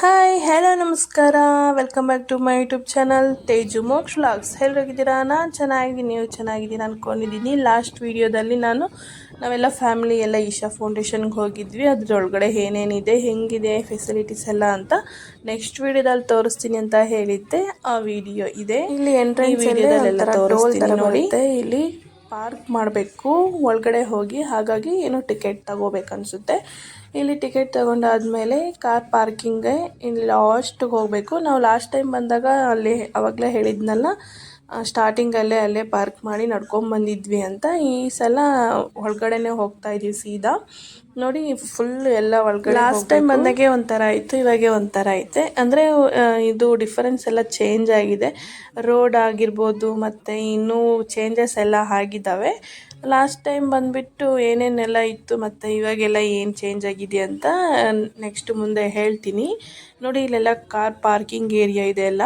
Hi hello ನಮಸ್ಕಾರ. Welcome back to my YouTube channel Teju Moksha vlogs ಹೇಗಿದ್ದೀರಾ ನಾನು ಚೆನ್ನಾಗಿದ್ದೀನಿ ನೀವು ಚೆನ್ನಾಗಿದ್ದೀನಿ ಅಂದ್ಕೊಂಡಿದ್ದೀನಿ ಲಾಸ್ಟ್ ವೀಡಿಯೋದಲ್ಲಿ ನಾನು ನಾವೆಲ್ಲ ಫ್ಯಾಮಿಲಿ ಎಲ್ಲ ಈಶಾ ಫೌಂಡೇಶನ್ಗೆ ಹೋಗಿದ್ವಿ. ಅದರೊಳಗಡೆ ಏನೇನಿದೆ ಹೆಂಗಿದೆ ಫೆಸಿಲಿಟೀಸ್ ಎಲ್ಲ ಅಂತ ನೆಕ್ಸ್ಟ್ ವೀಡಿಯೋದಲ್ಲಿ ತೋರಿಸ್ತೀನಿ ಅಂತ ಹೇಳಿದ್ದೆ. ಆ ವಿಡಿಯೋ ಇದೆ. ಇಲ್ಲಿ ಎಂಟ್ರೆನ್ಸ್ ವಿಡಿಯೋದಲ್ಲೆಲ್ಲ ತೋರಿಸ್ತೀನಿ ನೋಡಿ. ಇಲ್ಲಿ ಪಾರ್ಕ್ ಮಾಡಬೇಕು. ಒಳಗಡೆ ಹೋಗಿ ಹಾಗಾಗಿ ಏನೋ ಟಿಕೆಟ್ ತಗೋಬೇಕನ್ಸುತ್ತೆ ಇಲ್ಲಿ ಟಿಕೆಟ್ ತಗೊಂಡಾದ್ಮೇಲೆ ಕಾರ್ ಪಾರ್ಕಿಂಗ್ಗೆ ಇಲ್ಲಿ ಲಾಸ್ಟಿಗೆ ಹೋಗಬೇಕು. ನಾವು ಲಾಸ್ಟ್ ಟೈಮ್ ಬಂದಾಗ ಅಲ್ಲಿ ಅವಾಗಲೇ ಹೇಳಿದ್ನಲ್ಲ ಸ್ಟಾರ್ಟಿಂಗಲ್ಲೇ ಅಲ್ಲೇ ಪಾರ್ಕ್ ಮಾಡಿ ನಡ್ಕೊಂಬಂದಿದ್ವಿ ಅಂತ. ಈ ಸಲ ಒಳಗಡೆನೆ ಹೋಗ್ತಾ ಇದೀವಿ ಸೀದಾ. ನೋಡಿ ಫುಲ್ ಎಲ್ಲ ಒಳಗಡೆ ಲಾಸ್ಟ್ ಟೈಮ್ ಬಂದಾಗೆ ಒಂಥರ ಇತ್ತು ಇವಾಗೆ ಒಂಥರ ಐತೆ. ಅಂದರೆ ಇದು ಡಿಫರೆನ್ಸ್ ಎಲ್ಲ ಚೇಂಜ್ ಆಗಿದೆ. ರೋಡ್ ಆಗಿರ್ಬೋದು ಮತ್ತು ಇನ್ನೂ ಚೇಂಜಸ್ ಎಲ್ಲ ಆಗಿದ್ದಾವೆ. ಲಾಸ್ಟ್ ಟೈಮ್ ಬಂದುಬಿಟ್ಟು ಏನೇನೆಲ್ಲ ಇತ್ತು ಮತ್ತು ಇವಾಗೆಲ್ಲ ಏನು ಚೇಂಜ್ ಆಗಿದೆ ಅಂತ ನೆಕ್ಸ್ಟ್ ಮುಂದೆ ಹೇಳ್ತೀನಿ. ನೋಡಿ ಇಲ್ಲೆಲ್ಲ ಕಾರ್ ಪಾರ್ಕಿಂಗ್ ಏರಿಯಾ ಇದೆ ಎಲ್ಲ.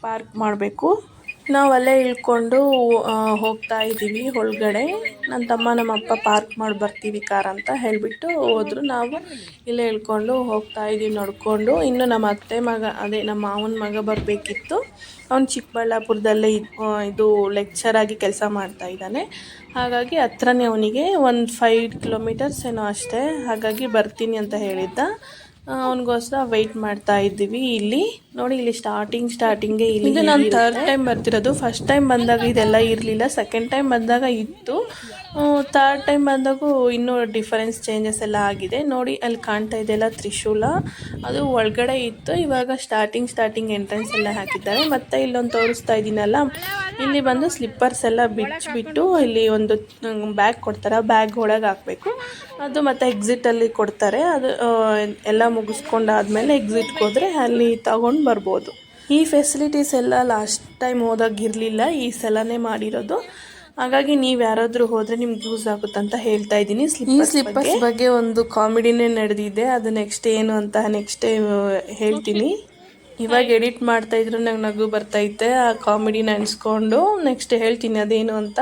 ಪಾರ್ಕ್ ಮಾಡಬೇಕು. ನಾವು ಅಲ್ಲೇ ಇಳ್ಕೊಂಡು ಹೋಗ್ತಾ ಇದ್ದೀವಿ ಒಳಗಡೆ. ನನ್ನ ತಮ್ಮ ನಮ್ಮ ಅಪ್ಪ ಪಾರ್ಕ್ ಮಾಡಿ ಬರ್ತೀವಿ ಕಾರ್ ಅಂತ ಹೇಳಿಬಿಟ್ಟು ಹೋದ್ರು. ನಾವು ಇಲ್ಲೇ ಇಳ್ಕೊಂಡು ಹೋಗ್ತಾ ಇದ್ದೀವಿ ನೋಡಿಕೊಂಡು. ಇನ್ನು ನಮ್ಮ ಅತ್ತೆ ಮಗ, ಅದೇ ನಮ್ಮ ಮಾವನ ಮಗ ಬರಬೇಕಿತ್ತು. ಅವನು ಚಿಕ್ಕಬಳ್ಳಾಪುರದಲ್ಲೇ ಇದು ಲೆಕ್ಚರ್ ಆಗಿ ಕೆಲಸ ಮಾಡ್ತಾ ಇದ್ದಾನೆ. ಹಾಗಾಗಿ ಹತ್ರನೇ ಅವನಿಗೆ ಒಂದು ಫೈವ್ ಕಿಲೋಮೀಟರ್ಸ್ ಏನೋ ಅಷ್ಟೇ. ಹಾಗಾಗಿ ಬರ್ತೀನಿ ಅಂತ ಹೇಳಿದ್ದ. ಅವನಿಗೋಸ್ಕರ ವೆಯ್ಟ್ ಮಾಡ್ತಾ ಇದ್ದೀವಿ ಇಲ್ಲಿ. ನೋಡಿ ಇಲ್ಲಿ ಸ್ಟಾರ್ಟಿಂಗ್ ಸ್ಟಾರ್ಟಿಂಗೇ ಇಲ್ಲಿ ಇದು ನಾನು ಥರ್ಡ್ ಟೈಮ್ ಬರ್ತಿರೋದು. ಫಸ್ಟ್ ಟೈಮ್ ಬಂದಾಗ ಇದೆಲ್ಲ ಇರಲಿಲ್ಲ. ಸೆಕೆಂಡ್ ಟೈಮ್ ಬಂದಾಗ ಇತ್ತು. ಥರ್ಡ್ ಟೈಮ್ ಬಂದಾಗೂ ಇನ್ನೂ ಡಿಫರೆನ್ಸ್ ಚೇಂಜಸ್ ಎಲ್ಲ ಆಗಿದೆ. ನೋಡಿ ಅಲ್ಲಿ ಕಾಣ್ತಾ ಇದೆಲ್ಲ ತ್ರಿಶೂಲ. ಅದು ಒಳಗಡೆ ಇತ್ತು. ಇವಾಗ ಸ್ಟಾರ್ಟಿಂಗ್ ಸ್ಟಾರ್ಟಿಂಗ್ ಎಂಟ್ರೆನ್ಸ್ ಎಲ್ಲ ಹಾಕಿದ್ದಾರೆ. ಮತ್ತು ಇಲ್ಲೊಂದು ತೋರಿಸ್ತಾ ಇದ್ದೀನಲ್ಲ ಇಲ್ಲಿ ಬಂದು ಸ್ಲಿಪ್ಪರ್ಸ್ ಎಲ್ಲ ಬಿಚ್ಚಿಬಿಟ್ಟು ಇಲ್ಲಿ ಒಂದು ಬ್ಯಾಗ್ ಕೊಡ್ತಾರೆ. ಬ್ಯಾಗ್ ಒಳಗೆ ಹಾಕಬೇಕು. ಅದು ಮತ್ತು ಎಕ್ಸಿಟಲ್ಲಿ ಕೊಡ್ತಾರೆ. ಅದು ಎಲ್ಲ ಮುಗಿಸ್ಕೊಂಡಾದ್ಮೇಲೆ ಎಕ್ಸಿಟ್ಗೆ ಹೋದರೆ ಅಲ್ಲಿ ತಗೊಂಡು ಬರ್ಬೋದು. ಈ ಫೆಸಿಲಿಟೀಸ್ ಎಲ್ಲ ಲಾಸ್ಟ್ ಟೈಮ್ ಹೋದಾಗ ಇರಲಿಲ್ಲ ಈ ಸಲನೇ ಮಾಡಿರೋದು. ಹಾಗಾಗಿ ನೀವು ಯಾರಾದರೂ ಹೋದರೆ ನಿಮ್ಗೆ ಯೂಸ್ ಆಗುತ್ತಂತ ಹೇಳ್ತಾ ಇದ್ದೀನಿ ಈ ಸ್ಲಿಪ್ಪರ್ಸ್ ಬಗ್ಗೆ. ಒಂದು ಕಾಮಿಡಿನೇ ನಡೆದಿದೆ. ಅದು ನೆಕ್ಸ್ಟ್ ಏನು ಅಂತ ನೆಕ್ಸ್ಟ್ ಟೈಮ್ ಹೇಳ್ತೀನಿ. ಇವಾಗ ಎಡಿಟ್ ಮಾಡ್ತಾ ಇದ್ರು ನಂಗೆ ನಗು ಬರ್ತೈತೆ ಆ ಕಾಮಿಡಿನ ಅನ್ಸ್ಕೊಂಡು ನೆಕ್ಸ್ಟ್ ಹೇಳ್ತೀನಿ ಅದೇನು ಅಂತ.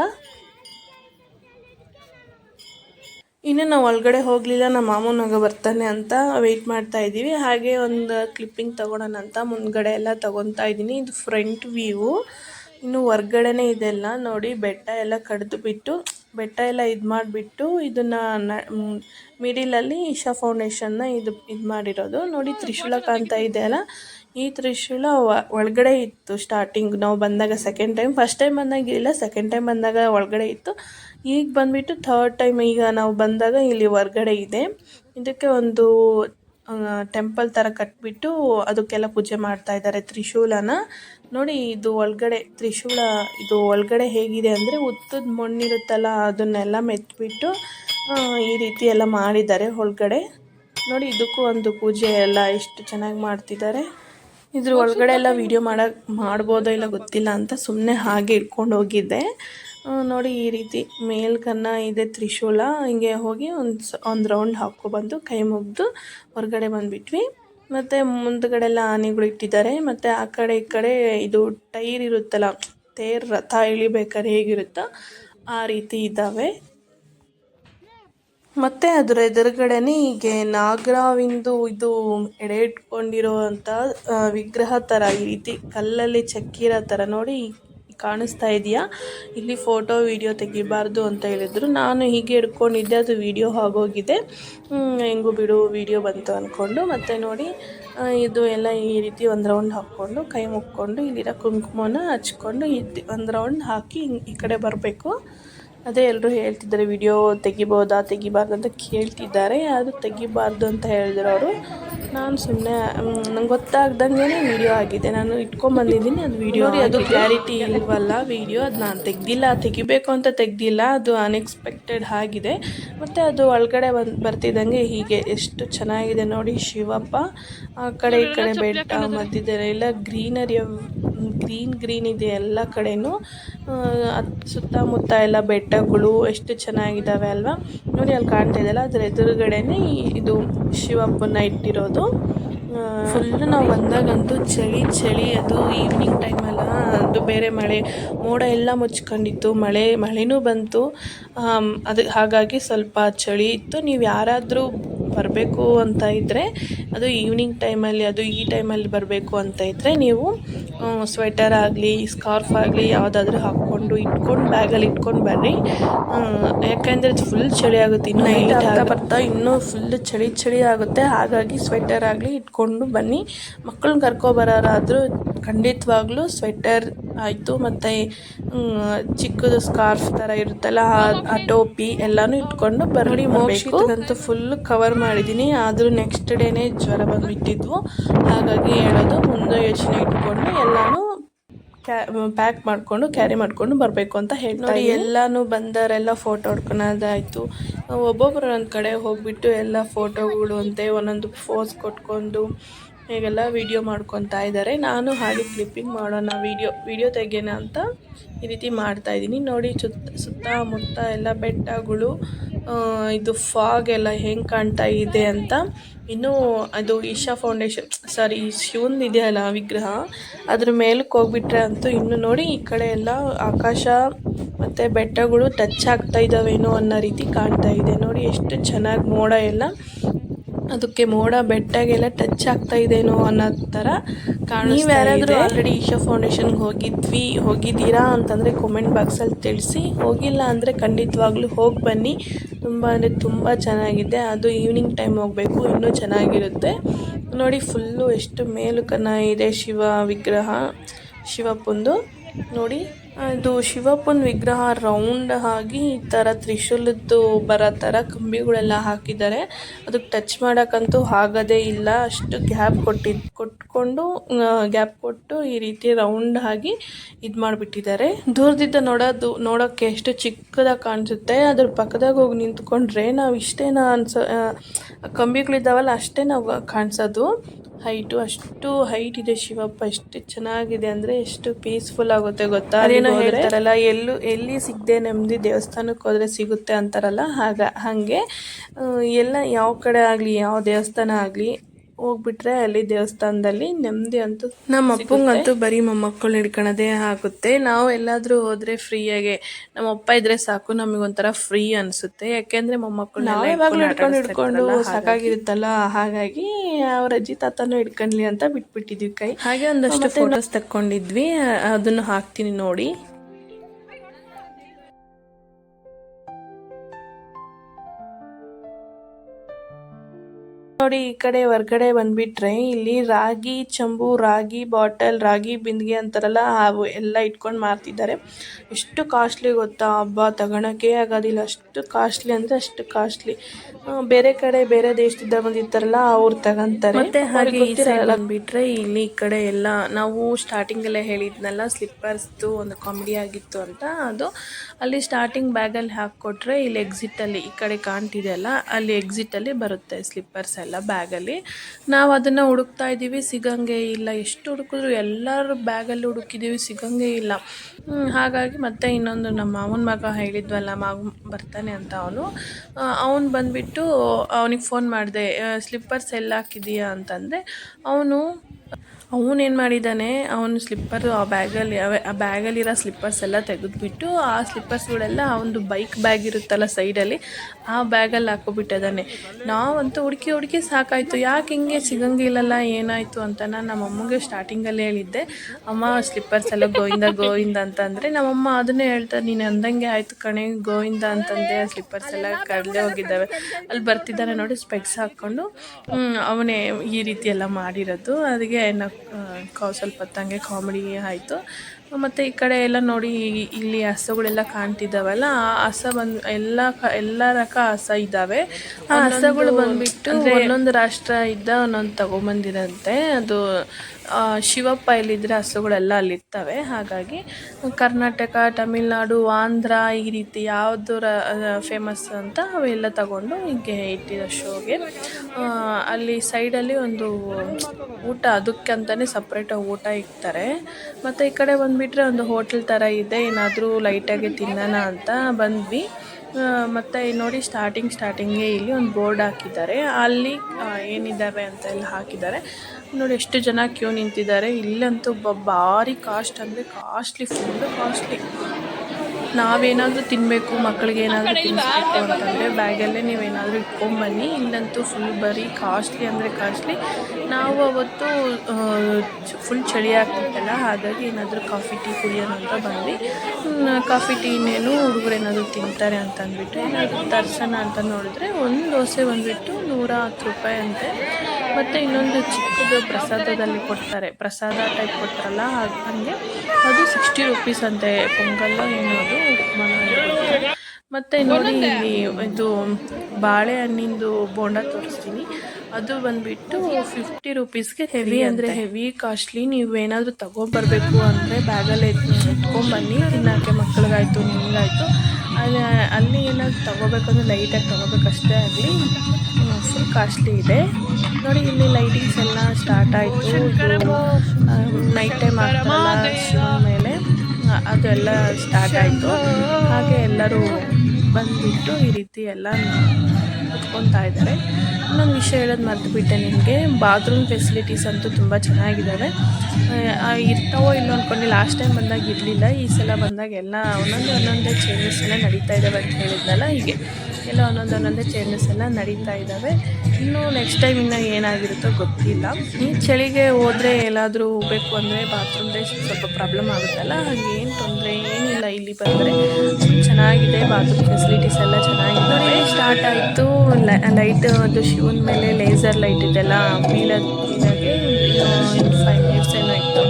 ಇನ್ನು ನಾವು ಒಳಗಡೆ ಹೋಗಲಿಲ್ಲ ನಮ್ಮ ಮಾಮೂನಾಗ ಬರ್ತಾನೆ ಅಂತ ವೆಯ್ಟ್ ಮಾಡ್ತಾ ಇದ್ದೀವಿ. ಹಾಗೆ ಒಂದು ಕ್ಲಿಪ್ಪಿಂಗ್ ತೊಗೊಳೋಣ ಅಂತ ಮುಂದ್ಗಡೆ ಎಲ್ಲ ತೊಗೊತಾ ಇದ್ದೀನಿ. ಇದು ಫ್ರಂಟ್ ವ್ಯೂ ಇನ್ನು ಹೊರ್ಗಡೆನೇ ಇದೆಲ್ಲ ನೋಡಿ ಬೆಟ್ಟ ಎಲ್ಲ ಕಡಿದು ಬಿಟ್ಟು ಬೆಟ್ಟ ಎಲ್ಲ ಇದು ಮಾಡಿಬಿಟ್ಟು ಇದನ್ನು ನ ಮಿಡಿಲಲ್ಲಿ ಇಶಾ ಫೌಂಡೇಶನ್ನ ಇದು ಇದು ಮಾಡಿರೋದು. ನೋಡಿ ತ್ರಿಶೂಲ ಕಾಣ್ತಾ ಇದೆಯಲ್ಲ ಈ ತ್ರಿಶೂಲ ಒಳಗಡೆ ಇತ್ತು ಸ್ಟಾರ್ಟಿಂಗ್ ನಾವು ಬಂದಾಗ ಸೆಕೆಂಡ್ ಟೈಮ್ ಫಸ್ಟ್ ಟೈಮ್ ಬಂದಾಗ ಇಲ್ಲ ಸೆಕೆಂಡ್ ಟೈಮ್ ಬಂದಾಗ ಒಳಗಡೆ ಇತ್ತು. ಈಗ ಬಂದುಬಿಟ್ಟು ಥರ್ಡ್ ಟೈಮ್ ಈಗ ನಾವು ಬಂದಾಗ ಇಲ್ಲಿ ಹೊರ್ಗಡೆ ಇದೆ. ಇದಕ್ಕೆ ಒಂದು ಟೆಂಪಲ್ ಥರ ಕಟ್ಬಿಟ್ಟು ಅದಕ್ಕೆಲ್ಲ ಪೂಜೆ ಮಾಡ್ತಾ ಇದ್ದಾರೆ ತ್ರಿಶೂಲನ. ನೋಡಿ ಇದು ಒಳಗಡೆ, ತ್ರಿಶೂಲ ಇದು ಒಳಗಡೆ ಹೇಗಿದೆ ಅಂದರೆ ಉತ್ತದ ಮಣ್ಣಿರುತ್ತಲ್ಲ, ಅದನ್ನೆಲ್ಲ ಮೆತ್ಬಿಟ್ಟು ಈ ರೀತಿ ಎಲ್ಲ ಮಾಡಿದ್ದಾರೆ ಒಳಗಡೆ. ನೋಡಿ ಇದಕ್ಕೂ ಒಂದು ಪೂಜೆ ಎಲ್ಲ ಎಷ್ಟು ಚೆನ್ನಾಗಿ ಮಾಡ್ತಿದ್ದಾರೆ. ಇದ್ರ ಒಳಗಡೆ ಎಲ್ಲ ವೀಡಿಯೋ ಮಾಡೋಕ್ಕೆ ಮಾಡ್ಬೋದೋ ಇಲ್ಲ ಗೊತ್ತಿಲ್ಲ ಅಂತ ಸುಮ್ಮನೆ ಹಾಗೆ ಇಟ್ಕೊಂಡು ಹೋಗಿದ್ದೆ. ನೋಡಿ ಈ ರೀತಿ ಮೇಲ್ಕನ್ನ ಇದೆ ತ್ರಿಶೂಲ. ಹಿಂಗೆ ಹೋಗಿ ಒಂದು ಒಂದು ರೌಂಡ್ ಹಾಕ್ಕೊಬಂದು ಕೈ ಮುಗಿದು ಹೊರಗಡೆ ಬಂದುಬಿಟ್ವಿ. ಮತ್ತು ಮುಂದ್ಗಡೆ ಎಲ್ಲ ಆನೆಗಳು ಇಟ್ಟಿದ್ದಾರೆ. ಮತ್ತು ಆ ಕಡೆ ಈ ಕಡೆ ಇದು ಟೈರ್ ಇರುತ್ತಲ್ಲ, ತೇರ್ ರಥ ಇಳಿಬೇಕಾದ್ರೆ ಹೇಗಿರುತ್ತೋ ಆ ರೀತಿ ಇದ್ದಾವೆ. ಮತ್ತು ಅದರ ಎದುರುಗಡೆನೇ ಹೀಗೆ ನಾಗರಾವಿಂದು ಇದು ಎಡೆ ಇಟ್ಕೊಂಡಿರೋ ಅಂಥ ವಿಗ್ರಹ ಥರ ಈ ರೀತಿ ಕಲ್ಲಲ್ಲಿ ಚಕ್ಕಿರೋ ಥರ ನೋಡಿ ಕಾಣಿಸ್ತಾ ಇದೆಯಾ? ಇಲ್ಲಿ ಫೋಟೋ, ವಿಡಿಯೋ ತೆಗಿಬಾರ್ದು ಅಂತ ಹೇಳಿದ್ರು. ನಾನು ಹೀಗೆ ಹಿಡ್ಕೊಂಡಿದ್ದೆ, ಅದು ವೀಡಿಯೋ ಆಗೋಗಿದೆ. ಹೆಂಗು ಬಿಡು, ವೀಡಿಯೋ ಬಂತು ಅಂದ್ಕೊಂಡು ಮತ್ತು ನೋಡಿ ಇದು ಎಲ್ಲ ಈ ರೀತಿ ಒಂದು ರೌಂಡ್ ಹಾಕ್ಕೊಂಡು, ಕೈ ಮುಕ್ಕೊಂಡು ಇಲ್ಲಿರೋ ಕುಂಕುಮನ ಹಚ್ಕೊಂಡು ಇದು ಒಂದು ರೌಂಡ್ ಹಾಕಿ ಈ ಕಡೆ ಬರಬೇಕು. ಅದೇ ಎಲ್ಲರೂ ಹೇಳ್ತಿದ್ದಾರೆ ವಿಡಿಯೋ ತೆಗಿಬೋದಾ ತೆಗಿಬಾರ್ದು ಅಂತ ಕೇಳ್ತಿದ್ದಾರೆ. ಅದು ತೆಗಿಬಾರ್ದು ಅಂತ ಹೇಳಿದ್ರು ಅವರು. ನಾನು ಸುಮ್ಮನೆ ನಂಗೆ ಗೊತ್ತಾಗ್ದಂಗೆ ವೀಡಿಯೋ ಆಗಿದೆ. ನಾನು ಇಟ್ಕೊಂಬಂದಿದ್ದೀನಿ ಅದು ವೀಡಿಯೋ ಅದು ಕ್ಲಾರಿಟಿ ಇಲ್ವಲ್ಲ ವೀಡಿಯೋ ಅದು ನಾನು ತೆಗ್ದಿಲ್ಲ. ತೆಗಿಬೇಕು ಅಂತ ತೆಗ್ದಿಲ್ಲ ಅದು ಅನ್ಎಕ್ಸ್ಪೆಕ್ಟೆಡ್ ಆಗಿದೆ. ಮತ್ತು ಅದು ಒಳಗಡೆ ಬಂದು ಬರ್ತಿದ್ದಂಗೆ ಹೀಗೆ ಎಷ್ಟು ಚೆನ್ನಾಗಿದೆ ನೋಡಿ ಶಿವಪ್ಪ. ಆ ಕಡೆ ಈ ಕಡೆ ಬೆಟ್ಟ ಮಧ್ಯದಲ್ಲಿ ಎಲ್ಲ ಗ್ರೀನರಿ ಗ್ರೀನ್ ಗ್ರೀನ್ ಇದೆ ಎಲ್ಲ ಕಡೆಯೂ ಸುತ್ತಮುತ್ತ ಎಲ್ಲ ಬೆಟ್ಟಗಳು ಎಷ್ಟು ಚೆನ್ನಾಗಿದ್ದಾವೆ ಅಲ್ವಾ? ನೋಡಿ ಅಲ್ಲಿ ಕಾಣ್ತಾ ಇದೆಯಲ್ಲ, ಅದರ ಎದುರುಗಡೆನೇ ಇದು ಶಿವಪ್ಪನ ಇಟ್ಟಿರೋದು. ಫುಲ್ಲು ನಾವು ಬಂದಾಗಂತೂ ಚಳಿ ಚಳಿ, ಅದು ಈವ್ನಿಂಗ್ ಟೈಮಲ್ಲ ಅದು ಬೇರೆ ಮಳೆ. ಮೋಡ ಎಲ್ಲ ಮುಚ್ಕೊಂಡಿತ್ತು, ಮಳೆ, ಮಳೆನೂ ಬಂತು. ಅದು ಹಾಗಾಗಿ ಸ್ವಲ್ಪ ಚಳಿ ಇತ್ತು. ನೀವು ಯಾರಾದರೂ ಬರಬೇಕು ಅಂತ ಇದ್ದರೆ ಅದು ಈವ್ನಿಂಗ್ ಟೈಮಲ್ಲಿ ಅದು ಈ ಟೈಮಲ್ಲಿ ಬರಬೇಕು ಅಂತ ಇದ್ದರೆ ನೀವು ಸ್ವೆಟರ್ ಆಗಲಿ ಸ್ಕಾರ್ಫ್ ಆಗಲಿ ಯಾವುದಾದ್ರೂ ಹಾಕ್ಕೊಂಡು ಇಟ್ಕೊಂಡು ಬ್ಯಾಗಲ್ಲಿ ಇಟ್ಕೊಂಡು ಬರ್ರಿ. ಯಾಕೆಂದರೆ ಇದು ಫುಲ್ ಚಳಿ ಆಗುತ್ತೆ ಇನ್ನು ನೈಟ್ ಆಗ್ತಾ ಬರ್ತಾ ಇನ್ನೂ ಫುಲ್ ಚಳಿ ಚಳಿ ಆಗುತ್ತೆ. ಹಾಗಾಗಿ ಸ್ವೆಟರ್ ಆಗಲಿ ಇಟ್ಕೊಂಡು ಬನ್ನಿ. ಮಕ್ಕಳನ್ನ ಕರ್ಕೊಬರೋರಾದರೂ ಖಂಡಿತವಾಗ್ಲೂ ಸ್ವೆಟರ್ ಆಯಿತು. ಮತ್ತು ಚಿಕ್ಕದು ಸ್ಕಾರ್ಫ್ ಥರ ಇರುತ್ತಲ್ಲ ಆ- ಟೋಪಿ ಎಲ್ಲನೂ ಇಟ್ಕೊಂಡು ಬರಲಿ ಮೋಕ್ಷಿತಂತೂ ಫುಲ್ ಕವರ್ ಮಾಡಿದ್ದೀನಿ ಆದರೂ ನೆಕ್ಸ್ಟ್ ಡೇನೇ ಜ್ವರ ಬಂದುಬಿಟ್ಟಿದ್ವು ಹಾಗಾಗಿ ಹೇಳೋದು ಮುಂದೆ ಯೋಚನೆ ಇಟ್ಕೊಂಡು ಎಲ್ಲನೂ ಕ್ಯಾ ಪ್ಯಾಕ್ ಮಾಡಿಕೊಂಡು ಕ್ಯಾರಿ ಮಾಡಿಕೊಂಡು ಬರಬೇಕು ಅಂತ ಹೇಳಿ ನೋಡಿ ಎಲ್ಲನೂ ಬಂದವರೆಲ್ಲ ಫೋಟೋ ಹೊಡ್ಕೊಳೋದಾಯಿತು. ಒಬ್ಬೊಬ್ಬರು ಒಂದು ಕಡೆ ಹೋಗ್ಬಿಟ್ಟು ಎಲ್ಲ ಫೋಟೋಗಳು ಅಂತೆ ಒಂದೊಂದು ಫೋಸ್ ಕೊಟ್ಕೊಂಡು ಹೀಗೆಲ್ಲ ವಿಡಿಯೋ ಮಾಡ್ಕೊತಾ ಇದ್ದಾರೆ ನಾನು ಹಾಗೆ ಕ್ಲಿಪ್ಪಿಂಗ್ ಮಾಡೋಣ ವಿಡಿಯೋ ವಿಡಿಯೋ ತೆಗೆಯೋಣ ಅಂತ ಈ ರೀತಿ ಮಾಡ್ತಾ ಇದ್ದೀನಿ. ನೋಡಿ ಸುತ್ತ ಸುತ್ತಮುತ್ತ ಎಲ್ಲ ಬೆಟ್ಟಗಳು ಇದು ಫಾಗ್ ಎಲ್ಲ ಹೆಂಗೆ ಕಾಣ್ತಾ ಇದೆ ಅಂತ. ಇನ್ನು ಅದು ಈಶಾ ಫೌಂಡೇಶನ್ ಸಾರಿ ಶಿವಂದು ಇದೆಯಲ್ಲ ವಿಗ್ರಹ, ಅದ್ರ ಮೇಲಕ್ಕೆ ಹೋಗ್ಬಿಟ್ರೆ ಅಂತೂ ಇನ್ನು ನೋಡಿ ಈ ಕಡೆ ಎಲ್ಲ ಆಕಾಶ ಮತ್ತು ಬೆಟ್ಟಗಳು ಟಚ್ ಆಗ್ತಾ ಇದ್ದಾವೇನೋ ಅನ್ನೋ ರೀತಿ ಕಾಣ್ತಾ ಇದೆ. ನೋಡಿ ಎಷ್ಟು ಚೆನ್ನಾಗಿ ಮೋಡ ಎಲ್ಲ ಅದಕ್ಕೆ ಮೋಡ ಬೆಟ್ಟಗೆಲ್ಲ ಟಚ್ ಆಗ್ತಾ ಇದೇನೋ ಅನ್ನೋ ಥರ ನೀವು ಯಾರಾದರೂ ಆಲ್ರೆಡಿ ಈಶಾ ಫೌಂಡೇಶನ್ಗೆ ಹೋಗಿದ್ವಿ ಹೋಗಿದ್ದೀರಾ ಅಂತಂದರೆ ಕಾಮೆಂಟ್ ಬಾಕ್ಸಲ್ಲಿ ತಿಳಿಸಿ. ಹೋಗಿಲ್ಲ ಅಂದರೆ ಖಂಡಿತವಾಗ್ಲೂ ಹೋಗಿ ಬನ್ನಿ. ತುಂಬ ಅಂದರೆ ತುಂಬ ಚೆನ್ನಾಗಿದೆ. ಅದು ಈವ್ನಿಂಗ್ ಟೈಮ್ ಹೋಗಬೇಕು ಇನ್ನೂ ಚೆನ್ನಾಗಿರುತ್ತೆ. ನೋಡಿ ಫುಲ್ಲು ಎಷ್ಟು ಮೇಲುಕನ ಇದೆ ಶಿವ ವಿಗ್ರಹ ಶಿವಪ್ಪಂದು. ನೋಡಿ. ಅದು ಶಿವಪ್ಪನ ವಿಗ್ರಹ ರೌಂಡ್ ಆಗಿ ಈ ತರ ತ್ರಿಶೂಲದ್ದು ಬರೋ ತರ ಕಂಬಿಗಳೆಲ್ಲ ಹಾಕಿದ್ದಾರೆ. ಅದಕ್ಕೆ ಟಚ್ ಮಾಡೋಕ್ಕಂತೂ ಆಗೋದೇ ಇಲ್ಲ. ಅಷ್ಟು ಗ್ಯಾಪ್ ಕೊಟ್ಟಿದ್ ಕೊಟ್ಕೊಂಡು ಗ್ಯಾಪ್ ಕೊಟ್ಟು ಈ ರೀತಿ ರೌಂಡ್ ಆಗಿ ಇದು ಮಾಡಿಬಿಟ್ಟಿದ್ದಾರೆ. ದೂರದಿಂದ ನೋಡೋದು, ನೋಡೋಕ್ಕೆ ಎಷ್ಟು ಚಿಕ್ಕದಾಗಿ ಕಾಣಿಸುತ್ತೆ. ಅದ್ರ ಪಕ್ಕದಾಗ ಹೋಗಿ ನಿಂತ್ಕೊಂಡ್ರೆ ನಾವು ಇಷ್ಟೇನಾ ಅನ್ಸೋ ಕಂಬಿಗಳಿದ್ದಾವಲ್ಲ ಅಷ್ಟೇ ನಾವು ಕಾಣಿಸೋದು. ಹೈಟು ಅಷ್ಟು ಹೈಟ್ ಇದೆ ಶಿವಪ್ಪ ಎಷ್ಟು ಚೆನ್ನಾಗಿದೆ ಅಂದರೆ ಎಷ್ಟು ಪೀಸ್ಫುಲ್ ಆಗುತ್ತೆ ಗೊತ್ತಾ? ಅದೇನೋ ಹೇಳ್ತಾರಲ್ಲ ಎಲ್ಲೂ ಎಲ್ಲಿ ಸಿಗದೆ ನೆಮ್ಮದಿ ದೇವಸ್ಥಾನಕ್ಕೆ ಹೋದರೆ ಸಿಗುತ್ತೆ ಅಂತಾರಲ್ಲ ಹಾಗ ಹಾಗೆ. ಎಲ್ಲ ಯಾವ ಕಡೆ ಆಗಲಿ ಯಾವ ದೇವಸ್ಥಾನ ಆಗಲಿ ಹೋಗ್ಬಿಟ್ರೆ ಅಲ್ಲಿ ದೇವಸ್ಥಾನದಲ್ಲಿ ನೆಮ್ಮದಿ ಅಂತೂ ನಮ್ಮ ಅಪ್ಪಂಗಂತೂ ಬರೀ ಮೊಮ್ಮಕ್ಕಳು ಹಿಡ್ಕೊಳೋದೇ ಆಗುತ್ತೆ. ನಾವು ಎಲ್ಲಾದರೂ ಹೋದ್ರೆ ಫ್ರೀಯಾಗೆ ನಮ್ಮ ಅಪ್ಪ ಇದ್ರೆ ಸಾಕು ನಮಗೆ ಒಂಥರ ಫ್ರೀ ಅನ್ಸುತ್ತೆ. ಯಾಕೆಂದ್ರೆ ಮೊಮ್ಮಕ್ಕಳು ಹಿಡ್ಕೊಂಡು ಹಿಡ್ಕೊಂಡು ಸಾಕಾಗಿರುತ್ತಲ್ಲ ಹಾಗಾಗಿ ಅವ್ರ ಅಜ್ಜಿ ತಾತನೂ ಹಿಡ್ಕೊಂಡ್ಲಿ ಅಂತ ಬಿಟ್ಬಿಟ್ಟಿದ್ವಿ ಕೈ. ಹಾಗೆ ಒಂದಷ್ಟು ಫೋಟೋಸ್ ತಕ್ಕೊಂಡಿದ್ವಿ. ಅದನ್ನು ಹಾಕ್ತೀನಿ ನೋಡಿ. ನೋಡಿ ಈ ಕಡೆ ಹೊರಗಡೆ ಬಂದ್ಬಿಟ್ರೆ ಇಲ್ಲಿ ರಾಗಿ ಚಂಬು ರಾಗಿ ಬಾಟಲ್ ರಾಗಿ ಬಿಂದಿಗೆ ಅಂತಾರಲ್ಲ ಅವು ಎಲ್ಲ ಇಟ್ಕೊಂಡು ಮಾರ್ತಿದ್ದಾರೆ. ಎಷ್ಟು ಕಾಸ್ಟ್ಲಿ ಗೊತ್ತಾ? ಹಬ್ಬ ತಗೊಳಕ್ಕೆ ಆಗೋದಿಲ್ಲ. ಅಷ್ಟು ಕಾಸ್ಟ್ಲಿ ಅಂದರೆ ಅಷ್ಟು ಕಾಸ್ಟ್ಲಿ. ಬೇರೆ ಕಡೆ ಬೇರೆ ದೇಶದಿಂದ ಬಂದಿರ್ತಾರಲ್ಲ ಅವ್ರು ತಗೊಂತಾರೆ. ಮತ್ತೆ ಹಾಗೆ ಈ ಬಂದ್ಬಿಟ್ರೆ ಇಲ್ಲಿ ಈ ಕಡೆ ಎಲ್ಲ ನಾವು ಸ್ಟಾರ್ಟಿಂಗ್ ಅಲ್ಲೇ ಹೇಳಿದ್ನಲ್ಲ ಸ್ಲಿಪ್ಪರ್ಸ್ದು ಒಂದು ಕಾಮಿಡಿ ಆಗಿತ್ತು ಅಂತ. ಅದು ಅಲ್ಲಿ ಸ್ಟಾರ್ಟಿಂಗ್ ಬ್ಯಾಗಲ್ಲಿ ಹಾಕಿಕೊಟ್ರೆ ಇಲ್ಲಿ ಎಕ್ಸಿಟ್ ಅಲ್ಲಿ ಈ ಕಡೆ ಕಾಣ್ತಿದೆಯಲ್ಲ ಅಲ್ಲಿ ಎಕ್ಸಿಟ್ ಅಲ್ಲಿ ಬರುತ್ತೆ ಸ್ಲಿಪ್ಪರ್ಸ್ ಎಲ್ಲ. ಬ್ಯಾಗಲ್ಲಿ. ನಾವು ಅದನ್ನು ಹುಡುಕ್ತಾ ಇದ್ದೀವಿ. ಸಿಗಂಗೆ ಇಲ್ಲ. ಎಷ್ಟು ಹುಡುಕಿದ್ರು ಎಲ್ಲರ ಬ್ಯಾಗಲ್ಲಿ ಹುಡುಕಿದ್ದೀವಿ ಸಿಗಂಗೆ ಇಲ್ಲ. ಹಾಗಾಗಿ ಮತ್ತೆ ಇನ್ನೊಂದು ನಮ್ಮ ಮಾವನ ಮಗ ಹೇಳಿದ್ವಲ್ಲ, ಮಾವ ಬರ್ತಾನೆ ಅಂತ ಅವನು. ಅವನು ಬಂದುಬಿಟ್ಟು ಅವನಿಗೆ ಫೋನ್ ಮಾಡಿದೆ ಸ್ಲಿಪ್ಪರ್ಸ್ ಎಲ್ಲ ಹಾಕಿದೀಯಾ ಅಂತಂದರೆ ಅವನು ಅವನೇನು ಮಾಡಿದ್ದಾನೆ ಅವನು ಸ್ಲಿಪ್ಪರು ಆ ಬ್ಯಾಗಲ್ಲಿ ಆ ಬ್ಯಾಗಲ್ಲಿರೋ ಸ್ಲಿಪ್ಪರ್ಸ್ ಎಲ್ಲ ತೆಗೆದುಬಿಟ್ಟು, ಆ ಸ್ಲಿಪ್ಪರ್ಸ್ಗಳೆಲ್ಲ ಒಂದು ಬೈಕ್ ಬ್ಯಾಗ್ ಇರುತ್ತಲ್ಲ ಸೈಡಲ್ಲಿ ಆ ಬ್ಯಾಗಲ್ಲಿ ಹಾಕೋಬಿಟ್ಟಿದ್ದಾನೆ ನಾವಂತೂ ಹುಡುಕಿ ಹುಡುಕಿ ಸಾಕಾಯಿತು. ಯಾಕೆ ಹಿಂಗೆ ಸಿಗಂಗಿಲ್ಲಲ್ಲ ಏನಾಯಿತು ಅಂತ ನಾನು ನಮ್ಮಮ್ಮಗೆ ಸ್ಟಾರ್ಟಿಂಗಲ್ಲಿ ಹೇಳಿದ್ದೆ. ಅಮ್ಮ ಸ್ಲಿಪ್ಪರ್ಸ್ ಎಲ್ಲ ಗೋವಿಂದ ಗೋವಿಂದ ಅಂತಂದರೆ ನಮ್ಮಮ್ಮ ಅದನ್ನೇ ಹೇಳ್ತಾರೆ, ನೀನು ಅಂದಂಗೆ ಆಯಿತು ಕಣೆ, ಗೋವಿಂದ ಅಂತಂದೆ ಸ್ಲಿಪ್ಪರ್ಸ್ ಎಲ್ಲ ಕರೆದೇ ಹೋಗಿದ್ದಾವೆ. ಅಲ್ಲಿ ಬರ್ತಿದ್ದಾನೆ ನೋಡಿ ಸ್ಪೆಕ್ಸ್ ಹಾಕ್ಕೊಂಡು ಅವನೇ ಈ ರೀತಿ ಎಲ್ಲ ಮಾಡಿರೋದು. ಅದಕ್ಕೆ ನಾವು ಕಾ- ಸ್ವಲ್ಪ ಹೊತ್ತಂಗೆ ಕಾಮಿಡಿ ಆಯಿತು. ಮತ್ತು ಈ ಕಡೆ ಎಲ್ಲ ನೋಡಿ ಇಲ್ಲಿ ಹಸುಗಳೆಲ್ಲ ಕಾಣ್ತಿದ್ದಾವಲ್ಲ ಆ ಹಸ ಬಂದು ಎಲ್ಲ ಕ ಎಲ್ಲ ರಕ ಹಸ ಇದ್ದಾವೆ. ಆ ಹಸಗಳು ಬಂದ್ಬಿಟ್ಟು ಒಂದೊಂದು ರಾಷ್ಟ್ರ ಇದ್ದ ಒಂದೊಂದು ತಗೊಂಬಂದಿರಂತೆ. ಅದು ಶಿವಪ್ಪ ಎಲ್ಲಿದ್ರೆ ಹಸುಗಳೆಲ್ಲ ಅಲ್ಲಿರ್ತವೆ. ಹಾಗಾಗಿ ಕರ್ನಾಟಕ ತಮಿಳ್ನಾಡು ಆಂಧ್ರ ಈ ರೀತಿ ಯಾವುದು ಫೇಮಸ್ ಅಂತ ಅವೆಲ್ಲ ತಗೊಂಡು ಹೀಗೆ ಇಟ್ಟಿರೋ ಶೋಗೆ. ಅಲ್ಲಿ ಸೈಡಲ್ಲಿ ಒಂದು ಊಟ ಅದಕ್ಕೆ ಅಂತಲೇ ಸಪ್ರೇಟಾಗಿ ಊಟ ಇಕ್ತಾರೆ ಮತ್ತು ಈ ಕಡೆ ಬಂದುಬಿಟ್ರೆ ಒಂದು ಹೋಟೆಲ್ ಥರ ಇದೆ, ಏನಾದರೂ ಲೈಟಾಗಿ ತಿನ್ನೋಣ ಅಂತ ಬಂದ್ವಿ. ಮತ್ತೆ ನೋಡಿ ಸ್ಟಾರ್ಟಿಂಗ್ ಸ್ಟಾರ್ಟಿಂಗ್ಗೆ ಇಲ್ಲಿ ಒಂದು ಬೋರ್ಡ್ ಹಾಕಿದ್ದಾರೆ. ಅಲ್ಲಿ ಏನಿದ್ದಾವೆ ಅಂತ ಎಲ್ಲ ಹಾಕಿದ್ದಾರೆ. ನೋಡಿ ಎಷ್ಟು ಜನ ಕ್ಯೂ ನಿಂತಿದ್ದಾರೆ. ಇಲ್ಲಂತೂ ಬಾರಿ ಕಾಸ್ಟ್, ಅಂದರೆ ಕಾಸ್ಟ್ಲಿ ಫುಲ್ ಕಾಸ್ಟ್ಲಿ ನಾವೇನಾದರೂ ತಿನ್ನಬೇಕು ಮಕ್ಕಳಿಗೆ ಏನಾದರೂ ತಿನ್ನಿಸ್ಬೇಕು ಅಂತಂದರೆ ಬ್ಯಾಗಲ್ಲೇ ನೀವೇನಾದರೂ ಇಟ್ಕೊಂಬನ್ನಿ. ಇಲ್ಲಂತೂ ಫುಲ್ ಬರೀ ಕಾಸ್ಟ್ಲಿ ಅಂದರೆ ಕಾಸ್ಟ್ಲಿ ನಾವು ಅವತ್ತು ಫುಲ್ ಚಳಿ ಆಗ್ತಿತ್ತಲ್ಲ, ಹಾಗಾಗಿ ಏನಾದರೂ ಕಾಫಿ ಟೀ ಕುಡಿಯೋಣ ಅಂತ ಬಂದ್ವಿ. ಕಾಫಿ ಟೀ ಇನ್ನೇನು ಹುಡುಗರು ಏನಾದರೂ ತಿಂತಾರೆ ಅಂತ ಅಂದ್ಬಿಟ್ಟು ಏನಾದರೂ ತರ್ಸೋಣ ಅಂತ ನೋಡಿದ್ರೆ ಒಂದು ದೋಸೆ ಬಂದುಬಿಟ್ಟು ನೂರ ಹತ್ತು ರೂಪಾಯಿ ಅಂತೆ. ಮತ್ತು ಇನ್ನೊಂದು ಚಿಕ್ಕದು ಪ್ರಸಾದದಲ್ಲಿ ಕೊಡ್ತಾರೆ. ಪ್ರಸಾದ ಟೈಪ್ ಕೊಡ್ತಾರಲ್ಲ ಹಾಗೆ. ಅದು ಸಿಕ್ಸ್ಟಿ ರುಪೀಸ್ ಅಂತೆ. ಪೊಂಗಲ್ಲ ಏನು ಅದು ಮತ್ತು ನೋಡಿ ಇಲ್ಲಿ ಇದು ಬಾಳೆಹಣ್ಣಿಂದು ಬೋಂಡ ತೋರಿಸ್ತೀನಿ. ಅದು ಬಂದುಬಿಟ್ಟು ಫಿಫ್ಟಿ ರುಪೀಸ್ಗೆ ಹೆವಿ ಅಂದರೆ ಹೆವಿ ಕಾಸ್ಟ್ಲಿ ನೀವು ಏನಾದರೂ ತಗೊಬರ್ಬೇಕು ಅಂದರೆ ಬ್ಯಾಗಲ್ಲೇ ಬನ್ನಿ ತಿನ್ನೋಕ್ಕೆ ಮಕ್ಕಳಿಗಾಯ್ತು ನಿಮಗಾಯಿತು. ಅಲ್ಲಿ ಅಲ್ಲಿ ಏನಾದರೂ ತೊಗೋಬೇಕಂದ್ರೆ ಲೈಟಾಗಿ ತೊಗೋಬೇಕಷ್ಟೇ ಆಗಲಿ. ಫುಲ್ ಕಾಸ್ಟ್ಲಿ ಇದೆ. ನೋಡಿ, ಇಲ್ಲಿ ಲೈಟಿಂಗ್ಸ್ ಎಲ್ಲ ಸ್ಟಾರ್ಟ್ ಆಯಿತು. ನೈಟ್ ಟೈಮ್ ಆಗ್ತಾರಲ್ಲ ಶಿವನ ಮೇಲೆ ಅದೆಲ್ಲ ಸ್ಟಾರ್ಟ್ ಆಯಿತು. ಹಾಗೆ ಎಲ್ಲರೂ ಬಂದುಬಿಟ್ಟು ಈ ರೀತಿ ಎಲ್ಲ ಕುತ್ಕೊತಾ ಇದ್ದಾರೆ. ಇನ್ನೊಂದು ವಿಷಯ ಹೇಳೋದು ಮರ್ತುಬಿಟ್ಟೆ ನಿಮಗೆ. ಬಾತ್ರೂಮ್ ಫೆಸಿಲಿಟೀಸ್ ಅಂತೂ ತುಂಬ ಚೆನ್ನಾಗಿದ್ದಾವೆ. ಇರ್ತಾವೋ ಇಲ್ಲೋ ಅಂದ್ಕೊಂಡು ಲಾಸ್ಟ್ ಟೈಮ್ ಬಂದಾಗ ಇರಲಿಲ್ಲ. ಈ ಸಲ ಬಂದಾಗ ಎಲ್ಲ ಒಂದೊಂದು, ಒಂದೊಂದೇ ಚೇಂಜಸ್ನೇ ನಡೀತಾ ಇದ್ದಾವೆ ಅಂತ ಹೇಳಿದ್ನಲ್ಲ, ಹೀಗೆ. ಎಲ್ಲ ಒಂದೊಂದು ಒಂದೊಂದೇ ಚೇಂಜಸ್ ಎಲ್ಲ ನಡೀತಾ ಇದ್ದಾವೆ ಇನ್ನು ನೆಕ್ಸ್ಟ್ ಟೈಮ್ ಇನ್ನು ಏನಾಗಿರುತ್ತೋ ಗೊತ್ತಿಲ್ಲ. ಈ ಚಳಿಗೆ ಹೋದರೆ ಎಲ್ಲಾದರೂ ಹೋಗಬೇಕು ಅಂದರೆ ಬಾತ್ರೂಮ್ದೇ ಸ್ವಲ್ಪ ಪ್ರಾಬ್ಲಮ್ ಆಗುತ್ತಲ್ಲ? ಹಾಗೆ ಏನು ತೊಂದರೆ ಏನಿಲ್ಲ ಇಲ್ಲಿ ಬಂದರೆ. ಚೆನ್ನಾಗಿದೆ, ಬಾತ್ರೂಮ್ ಫೆಸಿಲಿಟೀಸ್ ಎಲ್ಲ ಚೆನ್ನಾಗಿದೆ ಸ್ಟಾರ್ಟ್ ಆಯಿತು ಲೈಟ್ ಅದು ಶಿವನ ಮೇಲೆ ಲೇಸರ್ ಲೈಟ್ ಇದೆಲ್ಲ ಬೀಳೋದು ಬೀಳೋಕ್ಕೆ ಫೈವ್ ಮಿನಿಟ್ಸ್ ಏನೋ ಇತ್ತು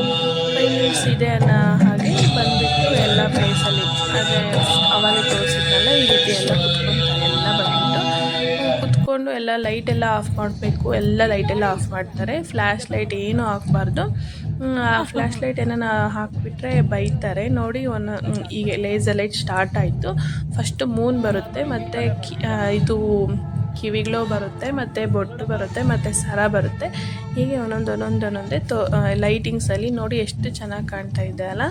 ಫೈವ್ ಮಿನಿಟ್ಸ್ ಇದೆ ಅನ್ನೋ ಹಾಗೆ ಬಂದುಬಿಟ್ಟು ಎಲ್ಲ ಪ್ಲೇಸಲ್ಲಿ ಅದೇ ಅವಾಗ ತೋರಿಸಿದ್ನಲ್ಲ, ಈ ರೀತಿ ಎಲ್ಲ. ಕುತ್ಕೊಂಡು ಎಲ್ಲ ಲೈಟ್ ಎಲ್ಲ ಆಫ್ ಮಾಡಬೇಕು. ಎಲ್ಲ ಲೈಟ್ ಎಲ್ಲ ಆಫ್ ಮಾಡ್ತಾರೆ. ಫ್ಲ್ಯಾಶ್ ಲೈಟ್ ಏನು ಹಾಕ್ಬಾರ್ದು. ಆ ಫ್ಲ್ಯಾಶ್ ಲೈಟ್ ಏನಾನ ಹಾಕಿಬಿಟ್ರೆ ಬೈತಾರೆ. ನೋಡಿ ಒಂದು ಈಗ ಲೇಸರ್ ಲೈಟ್ ಸ್ಟಾರ್ಟ್ ಆಯಿತು. ಫಸ್ಟು ಮೂನ್ ಬರುತ್ತೆ, ಮತ್ತು ಇದು ಕಿವಿಗಳು ಬರುತ್ತೆ, ಮತ್ತು ಬೊಟ್ಟು ಬರುತ್ತೆ, ಮತ್ತು ಸರ ಬರುತ್ತೆ. ಹೀಗೆ ಒಂದೊಂದು ಒಂದೊಂದು, ಒಂದೊಂದೇ ತೋ ಲೈಟಿಂಗ್ಸಲ್ಲಿ ನೋಡಿ ಎಷ್ಟು ಚೆನ್ನಾಗಿ ಕಾಣ್ತಾ ಇದೆ ಅಲ್ಲ.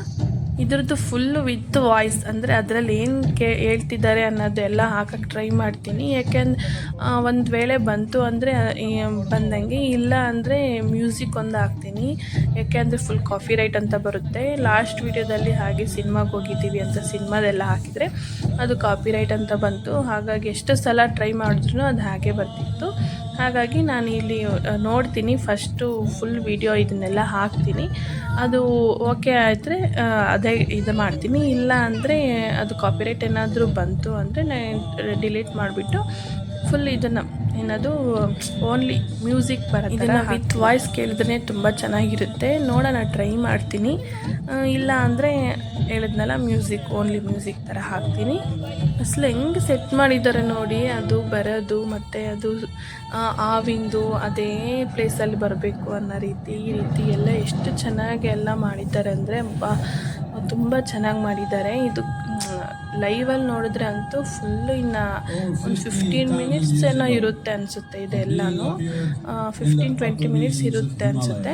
ಇದ್ರದ್ದು ಫುಲ್ಲು ವಿತ್ ವಾಯ್ಸ್ ಅಂದರೆ ಅದರಲ್ಲಿ ಏನು ಕೇ ಹೇಳ್ತಿದ್ದಾರೆ ಅನ್ನೋದು ಎಲ್ಲ ಹಾಕಕ್ಕೆ ಟ್ರೈ ಮಾಡ್ತೀನಿ. ಯಾಕೆಂದ್ರೆ ಒಂದು ವೇಳೆ ಬಂತು ಅಂದರೆ ಬಂದಂಗೆ ಇಲ್ಲ ಅಂದರೆ ಮ್ಯೂಸಿಕ್ ಒಂದು ಹಾಕ್ತೀನಿ. ಯಾಕೆಂದರೆ ಫುಲ್ ಕಾಫಿ ರೈಟ್ ಅಂತ ಬರುತ್ತೆ. ಲಾಸ್ಟ್ ವೀಡಿಯೋದಲ್ಲಿ ಹಾಗೆ ಸಿನಿಮಾಗೆ ಹೋಗಿದ್ದೀವಿ ಅಂತ ಸಿನಿಮಾದೆಲ್ಲ ಹಾಕಿದರೆ ಅದು ಕಾಪಿ ರೈಟ್ ಅಂತ ಬಂತು. ಹಾಗಾಗಿ ಎಷ್ಟು ಸಲ ಟ್ರೈ ಮಾಡಿದ್ರು ಅದು ಹಾಗೆ ಬರ್ತಿತ್ತು. ಹಾಗಾಗಿ ನಾನು ಇಲ್ಲಿ ನೋಡ್ತೀನಿ. ಫಸ್ಟು ಫುಲ್ ವಿಡಿಯೋ ಇದನ್ನೆಲ್ಲ ಹಾಕ್ತೀನಿ. ಅದು ಓಕೆ ಆದರೆ ಅದೇ ಇದು ಮಾಡ್ತೀನಿ. ಇಲ್ಲ ಅಂದರೆ ಅದು ಕಾಪಿರೈಟ್ ಏನಾದರೂ ಬಂತು ಅಂದರೆ ನಾನು ಡಿಲೀಟ್ ಮಾಡಿಬಿಟ್ಟು ಫುಲ್ ಇದನ್ನು ಏನದು ಓನ್ಲಿ ಮ್ಯೂಸಿಕ್ ಇದನ್ನು ವಿತ್ ವಾಯ್ಸ್ ಕೇಳಿದ್ರೆ ತುಂಬ ಚೆನ್ನಾಗಿರುತ್ತೆ. ನೋಡೋಣ ಟ್ರೈ ಮಾಡ್ತೀನಿ. ಇಲ್ಲ ಅಂದರೆ ಹೇಳಿದ್ನಲ್ಲ ಮ್ಯೂಸಿಕ್ ಓನ್ಲಿ ಮ್ಯೂಸಿಕ್ ಥರ ಹಾಕ್ತೀನಿ. ಅಸಲು ಹೆಂಗೆ ಸೆಟ್ ಮಾಡಿದ್ದಾರೆ ನೋಡಿ ಅದು ಬರೋದು ಮತ್ತು ಅದು ಆವಿಂದು ಅದೇ ಪ್ಲೇಸಲ್ಲಿ ಬರಬೇಕು ಅನ್ನೋ ರೀತಿ, ಈ ರೀತಿ ಎಲ್ಲ ಎಷ್ಟು ಚೆನ್ನಾಗಿ ಎಲ್ಲ ಮಾಡಿದ್ದಾರೆ ಅಂದರೆ ತುಂಬ ಚೆನ್ನಾಗಿ ಮಾಡಿದ್ದಾರೆ. ಇದು ಲೈವಲ್ಲಿ ನೋಡಿದ್ರೆ ಅಂತೂ ಫುಲ್ಲು ಇನ್ನು ಒಂದು ಫಿಫ್ಟೀನ್ ಮಿನಿಟ್ಸ್ ಏನೋ ಇರುತ್ತೆ ಅನಿಸುತ್ತೆ ಇದೆಲ್ಲನೂ. ಫಿಫ್ಟೀನ್ ಟ್ವೆಂಟಿ ಮಿನಿಟ್ಸ್ ಇರುತ್ತೆ ಅನಿಸುತ್ತೆ.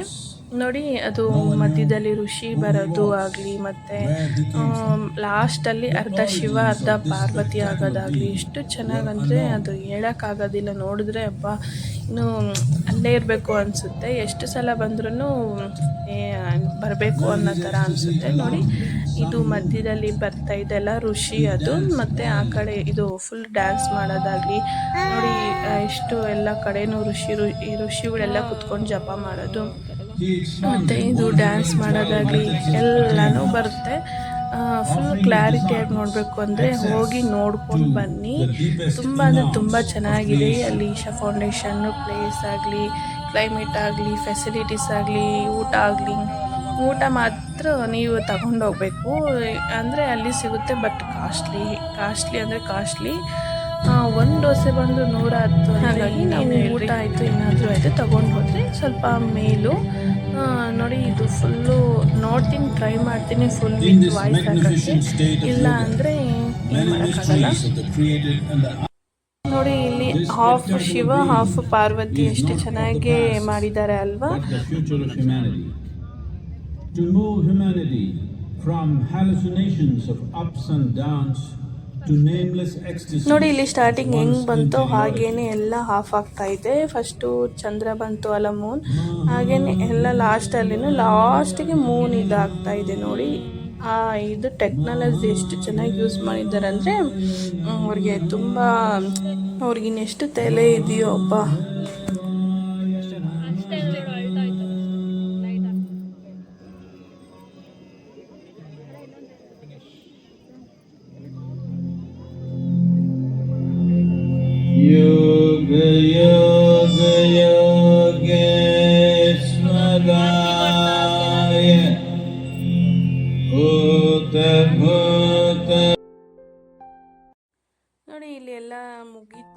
ನೋಡಿ, ಅದು ಮಧ್ಯದಲ್ಲಿ ಋಷಿ ಬರೋದು ಆಗಲಿ ಮತ್ತು ಲಾಸ್ಟಲ್ಲಿ ಅರ್ಧ ಶಿವ, ಅರ್ಧ ಪಾರ್ವತಿ ಆಗೋದಾಗಲಿ ಎಷ್ಟು ಚೆನ್ನಾಗಂದರೆ ಅದು ಹೇಳೋಕ್ಕಾಗೋದಿಲ್ಲ. ನೋಡಿದ್ರೆ ಅಪ್ಪ ಇನ್ನು ಅಲ್ಲೇ ಇರಬೇಕು ಅನಿಸುತ್ತೆ. ಎಷ್ಟು ಸಲ ಬಂದ್ರೂ ಬರಬೇಕು ಅನ್ನೋ ಥರ ಅನಿಸುತ್ತೆ. ನೋಡಿ, ಇದು ಮಧ್ಯದಲ್ಲಿ ಬರ್ತಾ ಇದೆಲ್ಲ ಋಷಿ ಅದು, ಮತ್ತು ಆ ಕಡೆ ಇದು ಫುಲ್ ಡ್ಯಾನ್ಸ್ ಮಾಡೋದಾಗಲಿ, ನೋಡಿ ಎಷ್ಟು ಎಲ್ಲ ಕಡೆನೂ ಋಷಿ ಋಷಿಗಳೆಲ್ಲ ಕುತ್ಕೊಂಡು ಜಪ ಮಾಡೋದು. ಮತ್ತು ಇದು ಡ್ಯಾನ್ಸ್ ಮಾಡೋದಾಗಲಿ ಎಲ್ಲನೂ ಬರುತ್ತೆ. ಫುಲ್ ಕ್ಲಾರಿಟಿಯಾಗಿ ನೋಡಬೇಕು ಅಂದರೆ ಹೋಗಿ ನೋಡ್ಕೊಂಡು ಬನ್ನಿ. ತುಂಬ ಅಂದರೆ ತುಂಬ ಚೆನ್ನಾಗಿದೆ. ಅಲ್ಲಿ ಈಶಾ ಫೌಂಡೇಶನ್ನು ಪ್ಲೇಸ್ ಆಗಲಿ ಕ್ಲೈಮೇಟ್ ಆಗಲಿ ಫೆಸಿಲಿಟೀಸ್ ಆಗಲಿ, ಊಟ ಆಗಲಿ. ಊಟ ಮಾತ್ರ ನೀವು ತಗೊಂಡೋಗ್ಬೇಕು ಅಂದರೆ ಅಲ್ಲಿ ಸಿಗುತ್ತೆ ಬಟ್ ಕಾಸ್ಟ್ಲಿ ಕಾಸ್ಟ್ಲಿ ಅಂದರೆ ಕಾಸ್ಟ್ಲಿ ಒಂದು ದೋಸೆ ಬಂದು ನೂರ ಹತ್ತು ಹಾಗಾಗಿ ನಾವು ಊಟ ಆಯಿತು ಏನಾದರೂ ಆಯಿತು ತೊಗೊಂಡು ಹೋದರೆ ಸ್ವಲ್ಪ ಮೇಲು. ನೋಡಿ ಇದು ಫುಲ್ಲು ನೋಡ್ತೀನಿ ಟ್ರೈ ಮಾಡ್ತೀನಿ ಫುಲ್ ವಿತ್ ವಾಯ್ಸ್ ಹಾಕಿ ಇಲ್ಲ ಅಂದರೆ ನೋಡಿ ಇಲ್ಲಿ ಹಾಫ್ ಶಿವ ಹಾಫ್ ಪಾರ್ವತಿ ಎಷ್ಟು ಚೆನ್ನಾಗಿ ಮಾಡಿದ್ದಾರೆ ಅಲ್ವಾ? To move humanity from hallucinations of ups and downs ನೋಡಿ ಇಲ್ಲಿ ಸ್ಟಾರ್ಟಿಂಗ್ ಹೆಂಗ್ ಬಂತು ಹಾಗೇನೆ ಎಲ್ಲ ಆಫ್ ಆಗ್ತಾ ಇದೆ. ಫಸ್ಟು ಚಂದ್ರ ಬಂತು ಅಲ್ಲ ಮೂನ್ ಹಾಗೇನೆ ಎಲ್ಲ ಲಾಸ್ಟಲ್ಲಿನೂ ಲಾಸ್ಟಿಗೆ ಮೂನ್ ಇದಾಗ್ತಾ ಇದೆ ನೋಡಿ. ಆ ಇದು ಟೆಕ್ನಾಲಜಿ ಎಷ್ಟು ಚೆನ್ನಾಗಿ ಯೂಸ್ ಮಾಡಿದ್ದಾರೆ ಅಂದರೆ ಅವ್ರಿಗೆ ತುಂಬ ಅವ್ರಿಗೆ ಇನ್ನೆಷ್ಟು ತಲೆ ಇದೆಯೋ ಅಪ್ಪ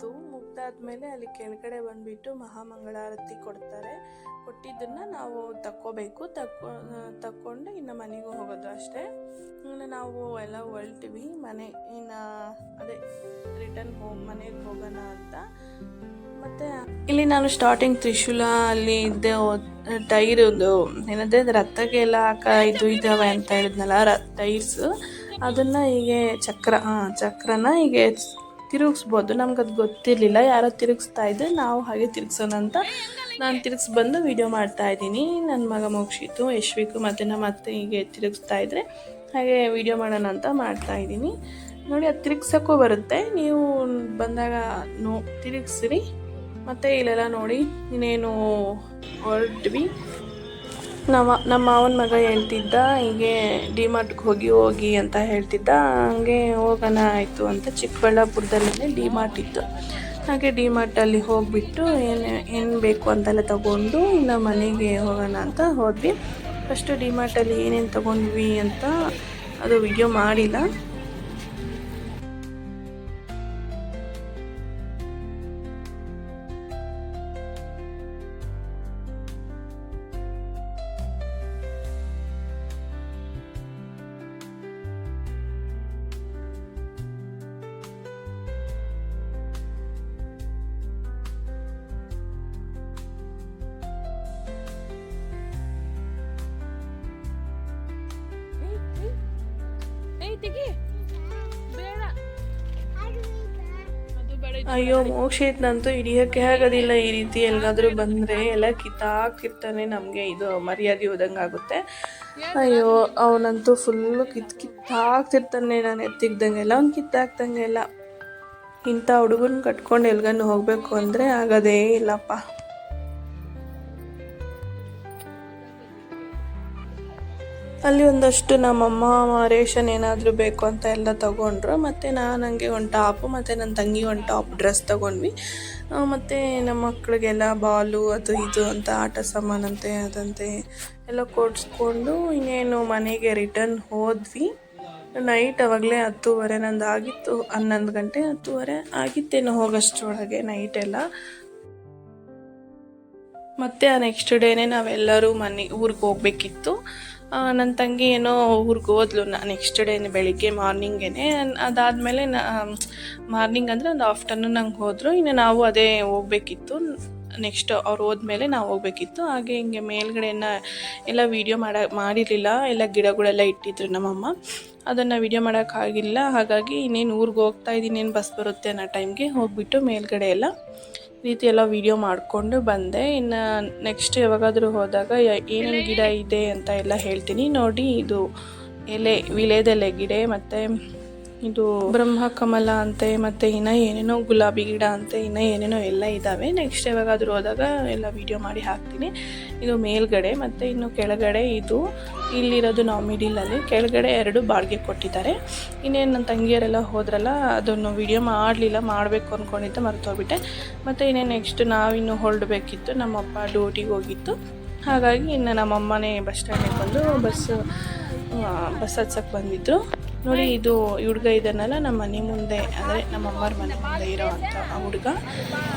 ಮುಗೀತು ಮುಗ್ದಾದ್ಮೇಲೆ ಅಲ್ಲಿ ಕೆಳಗಡೆ ಬಂದುಬಿಟ್ಟು ಮಹಾಮಂಗಳಾರತಿ ಕೊಡ್ತಾರೆ. ಕೊಟ್ಟಿದ್ದನ್ನು ನಾವು ತಕ್ಕೋಬೇಕು. ತಕ್ಕೊ ತಕ್ಕೊಂಡು ಇನ್ನು ಮನೆಗೂ ಹೋಗೋದು ಅಷ್ಟೇ. ಇನ್ನು ನಾವು ಎಲ್ಲ ಹೊರಟಿವಿ. ಮನೆ, ಇನ್ನು ಅದೇ ರಿಟರ್ನ್ ಹೋಗಿ ಮನೆಗೆ ಹೋಗೋಣ ಅಂತ. ಮತ್ತು ಇಲ್ಲಿ ನಾನು ಸ್ಟಾರ್ಟಿಂಗ್ ತ್ರಿಶೂಲ ಅಲ್ಲಿ ಇದ್ದೆ. ಟೈರ್ದು ಏನಂದರೆ ರಥಕ್ಕೆ ಎಲ್ಲ ಹಾಕ, ಇದು ಇದಾವೆ ಅಂತ ಹೇಳಿದ್ನಲ್ಲ, ರ, ಟೈರ್ಸ್. ಅದನ್ನು ಹೀಗೆ ಚಕ್ರ ಹಾಂ ಚಕ್ರನ ಹೀಗೆ ತಿರುಗಿಸ್ಬೋದು. ನಮ್ಗೆ ಅದು ಗೊತ್ತಿರಲಿಲ್ಲ. ಯಾರೋ ತಿರುಗಿಸ್ತಾ ಇದ್ದೆ ನಾವು ಹಾಗೆ ತಿರುಗ್ಸೋಣ ಅಂತ ನಾನು ತಿರುಗಿಸ್ ಬಂದು ವಿಡಿಯೋ ಮಾಡ್ತಾ ಇದ್ದೀನಿ. ನನ್ನ ಮಗ ಮೋಕ್ಷಿತು ಯಶ್ವಿಕು ಮತ್ತು ನಮ್ಮ ಅತ್ತೆ ಹೀಗೆ ತಿರುಗಿಸ್ತಾ ಇದ್ದರೆ ಹಾಗೆ ವಿಡಿಯೋ ಮಾಡೋಣ ಅಂತ ಮಾಡ್ತಾ ಇದ್ದೀನಿ. ನೋಡಿ, ಅದು ತಿರುಗ್ಸೋಕ್ಕೂ ಬರುತ್ತೆ. ನೀವು ಬಂದಾಗ ನೋ, ತಿರುಗಿಸ್ರಿ. ಮತ್ತು ಇಲ್ಲೆಲ್ಲ ನೋಡಿ, ಇನ್ನೇನು ಹೊರಟ್ವಿ. ನಮ್ಮ ನಮ್ಮ ಮಾವನ ಮಗ ಹೇಳ್ತಿದ್ದ, ಹೀಗೆ ಡಿಮಾರ್ಟ್ಗೆ ಹೋಗಿ ಹೋಗಿ ಅಂತ ಹೇಳ್ತಿದ್ದ, ಹಂಗೆ ಹೋಗೋಣ ಆಯಿತು ಅಂತ ಚಿಕ್ಕಬಳ್ಳಾಪುರದಲ್ಲೇ ಡಿಮಾರ್ಟ್ ಇತ್ತು. ಹಾಗೆ ಡಿಮಾರ್ಟಲ್ಲಿ ಹೋಗಿಬಿಟ್ಟು ಏನು ಏನು ಬೇಕು ಅಂತೆಲ್ಲ ತಗೊಂಡು ಇನ್ನು ಮನೆಗೆ ಹೋಗೋಣ ಅಂತ ಹೋದ್ವಿ. ಫಸ್ಟು ಡಿಮಾರ್ಟಲ್ಲಿ ಏನೇನು ತಗೊಂಡ್ವಿ ಅಂತ ಅದು ವಿಡಿಯೋ ಮಾಡಿಲ್ಲ. ತೆಗಿ ಬೇಡ. ಅಯ್ಯೋ ಮೋಕ್ಷಿತ್ನಂತೂ ಹಿಡಿಯೋಕ್ಕೆ ಆಗೋದಿಲ್ಲ ಈ ರೀತಿ ಎಲ್ಲಾದರೂ ಬಂದರೆ. ಎಲ್ಲ ಕಿತ್ತಾಕ್ತಿರ್ತಾನೆ ನಮಗೆ ಇದು ಮರ್ಯಾದೆ ಹೋದಂಗೆ ಆಗುತ್ತೆ ಅಯ್ಯೋ ಅವನಂತೂ ಫುಲ್ಲು ಕಿತ್ ಕಿತ್ತಾಕ್ತಿರ್ತಾನೆ ನಾನು ಎತ್ತಿಗ್ದಂಗೆಲ್ಲ. ಅವ್ನು ಕಿತ್ತಾಕ್ದಂಗೆಲ್ಲ ಇಂಥ ಹುಡುಗನ ಕಟ್ಕೊಂಡು ಎಲ್ಗನ್ನು ಹೋಗಬೇಕು ಅಂದರೆ ಆಗೋದೇ ಇಲ್ಲಪ್ಪ. ಅಲ್ಲಿ ಒಂದಷ್ಟು ನಮ್ಮಮ್ಮ ರೇಷನ್ ಏನಾದರೂ ಬೇಕು ಅಂತ ಎಲ್ಲ ತೊಗೊಂಡ್ರು. ಮತ್ತು ನಾನು ಹಂಗೆ ಒಂದು ಟಾಪು ಮತ್ತು ನನ್ನ ತಂಗಿ ಒಂದು ಟಾಪ್ ಡ್ರೆಸ್ ತೊಗೊಂಡ್ವಿ. ಮತ್ತು ನಮ್ಮ ಮಕ್ಕಳಿಗೆಲ್ಲ ಬಾಲು ಅದು ಇದು ಅಂತ ಆಟ ಸಾಮಾನಂತೆ, ಅದಂತೆ ಎಲ್ಲ ಕೊಡಿಸ್ಕೊಂಡು ಇನ್ನೇನು ಮನೆಗೆ ರಿಟರ್ನ್ ಹೋದ್ವಿ. ನೈಟ್ ಅವಾಗಲೇ ಹತ್ತುವರೆ, ನಂದು ಆಗಿತ್ತು ಹನ್ನೊಂದು ಗಂಟೆ, ಹತ್ತುವರೆ ಆಗಿತ್ತೇನು ಹೋಗೋಷ್ಟರೊಳಗೆ ನೈಟ್ ಮತ್ತು ಮತ್ತೆ ಆ ನೆಕ್ಸ್ಟ್ ಡೇನೇ ನಾವೆಲ್ಲರೂ ಮನೆ ಊರಿಗೆ ಹೋಗ್ಬೇಕಿತ್ತು. ನನ್ನ ತಂಗಿ ಏನೋ ಊರಿಗೆ ಹೋದ್ಲು ನಾ ನೆಕ್ಸ್ಟ್ ಡೇನೆ ಬೆಳಿಗ್ಗೆ ಮಾರ್ನಿಂಗೇನೆ. ಅದಾದಮೇಲೆ ನಾ ಮಾರ್ನಿಂಗ್ ಅಂದರೆ ಒಂದು ಆಫ್ಟರ್ನೂನ್ ಹಂಗೆ ಹೋದರು. ಇನ್ನು ನಾವು ಅದೇ ಹೋಗ್ಬೇಕಿತ್ತು. ನೆಕ್ಸ್ಟ್ ಅವ್ರು ಹೋದ್ಮೇಲೆ ನಾವು ಹೋಗ್ಬೇಕಿತ್ತು. ಹಾಗೆ ಹಿಂಗೆ ಮೇಲ್ಗಡೆನ ಎಲ್ಲ ವೀಡಿಯೋ ಮಾಡ, ಮಾಡಿರಲಿಲ್ಲ. ಎಲ್ಲ ಗಿಡಗಳೆಲ್ಲ ಇಟ್ಟಿದ್ರು ನಮ್ಮಮ್ಮ. ಅದನ್ನು ವೀಡಿಯೋ ಮಾಡೋಕ್ಕಾಗಿಲ್ಲ ಹಾಗಾಗಿ ಇನ್ನೇನು ಊರಿಗೆ ಹೋಗ್ತಾ ಇದ್ದೀನಿ ಏನು ಬಸ್ ಬರುತ್ತೆ ಅನ್ನೋ ಟೈಮ್ಗೆ ಹೋಗ್ಬಿಟ್ಟು ಮೇಲ್ಗಡೆ ಎಲ್ಲ ರೀತಿ ಎಲ್ಲ ವೀಡಿಯೋ ಮಾಡಿಕೊಂಡು ಬಂದೆ. ಇನ್ನು ನೆಕ್ಸ್ಟ್ ಯಾವಾಗಾದರೂ ಹೋದಾಗ ಏನೇನು ಗಿಡ ಇದೆ ಅಂತ ಎಲ್ಲ ಹೇಳ್ತೀನಿ. ನೋಡಿ ಇದು ಎಲೆ, ವಿಲೇದೆಲೆ ಗಿಡ ಮತ್ತು ಇದು ಬ್ರಹ್ಮ, ಕಮಲ ಅಂತೆ, ಮತ್ತು ಇನ್ನು ಏನೇನೋ ಗುಲಾಬಿ ಗಿಡ ಅಂತೆ, ಇನ್ನು ಏನೇನೋ ಎಲ್ಲ ಇದ್ದಾವೆ ನೆಕ್ಸ್ಟ್ ಯಾವಾಗಾದರೂ ಹೋದಾಗ ಎಲ್ಲ ವೀಡಿಯೋ ಮಾಡಿ ಹಾಕ್ತೀನಿ. ಇದು ಮೇಲ್ಗಡೆ ಮತ್ತು ಇನ್ನು ಕೆಳಗಡೆ ಇದು ಇಲ್ಲಿರೋದು ನಾವು ಮಿಡಿಲಲ್ಲಿ ಕೆಳಗಡೆ ಎರಡು ಬಾಡಿಗೆ ಕೊಟ್ಟಿದ್ದಾರೆ. ಇನ್ನೇನು ನನ್ನ ತಂಗಿಯರೆಲ್ಲ ಹೋದ್ರಲ್ಲ, ಅದನ್ನು ವಿಡಿಯೋ ಮಾಡಲಿಲ್ಲ, ಮಾಡಬೇಕು ಅಂದ್ಕೊಂಡಿದ್ದೆ ಮರ್ತೋಗ್ಬಿಟ್ಟೆ. ಮತ್ತು ಇನ್ನೇನು ನೆಕ್ಸ್ಟ್ ನಾವಿನ್ನು ಹೊರಡಬೇಕಿತ್ತು. ನಮ್ಮಪ್ಪ ಡ್ಯೂಟಿಗೆ ಹೋಗಿತ್ತು. ಹಾಗಾಗಿ ಇನ್ನು ನಮ್ಮಮ್ಮನೇ ಬಸ್ ಸ್ಟ್ಯಾಂಡಿಗೆ ಬಂದು ಬಸ್ ಬಸ್ ಹತ್ಸಕ್ಕೆ ಬಂದಿದ್ರು. ನೋಡಿ ಇದು ಈ ಹುಡುಗ ಇದನ್ನಲ್ಲ ನಮ್ಮ ಮನೆ ಮುಂದೆ ಅಂದರೆ ನಮ್ಮ ಅಮ್ಮರ ಮನೆ ಮುಂದೆ ಇರೋವಂಥ ಆ ಹುಡುಗ.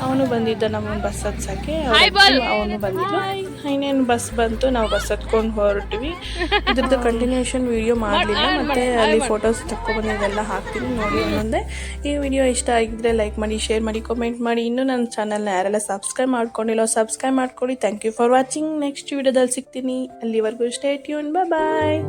ಅವನು ಬಂದಿದ್ದ ನಮ್ಮ ಬಸ್ ಹತ್ಸಕ್ಕೆ. ಅವನು ಬಂದಿದ್ದು ಇನ್ನೇನು ಬಸ್ ಬಂತು ನಾವು ಬಸ್ ಹತ್ಕೊಂಡು ಹೊರಟ್ವಿ. ಇದ್ರದ್ದು ಕಂಟಿನ್ಯೂಷನ್ ವಿಡಿಯೋ ಮಾಡಲಿಲ್ಲ ಮತ್ತು ಅಲ್ಲಿ ಫೋಟೋಸ್ ತಗೊಬಂದಿದ್ದೆಲ್ಲ ಹಾಕ್ತೀನಿ ನೋಡಿ ಮುಂದೆ. ಈ ವಿಡಿಯೋ ಇಷ್ಟ ಆಗಿದ್ರೆ ಲೈಕ್ ಮಾಡಿ ಶೇರ್ ಮಾಡಿ ಕಮೆಂಟ್ ಮಾಡಿ. ಇನ್ನೂ ನನ್ನ ಚಾನಲ್ನ ಯಾರೆಲ್ಲ ಸಬ್ಸ್ಕ್ರೈಬ್ ಮಾಡ್ಕೊಂಡಿಲ್ಲ ಸಬ್ಸ್ಕ್ರೈಬ್ ಮಾಡ್ಕೊಳ್ಳಿ. Thank you for watching next ವಿಡಿಯೋದಲ್ಲಿ ಸಿಗ್ತೀನಿ. ಅಲ್ಲಿವರೆಗೂ ಸ್ಟೇ ಟ್ಯೂನ್ ಬಾಯ್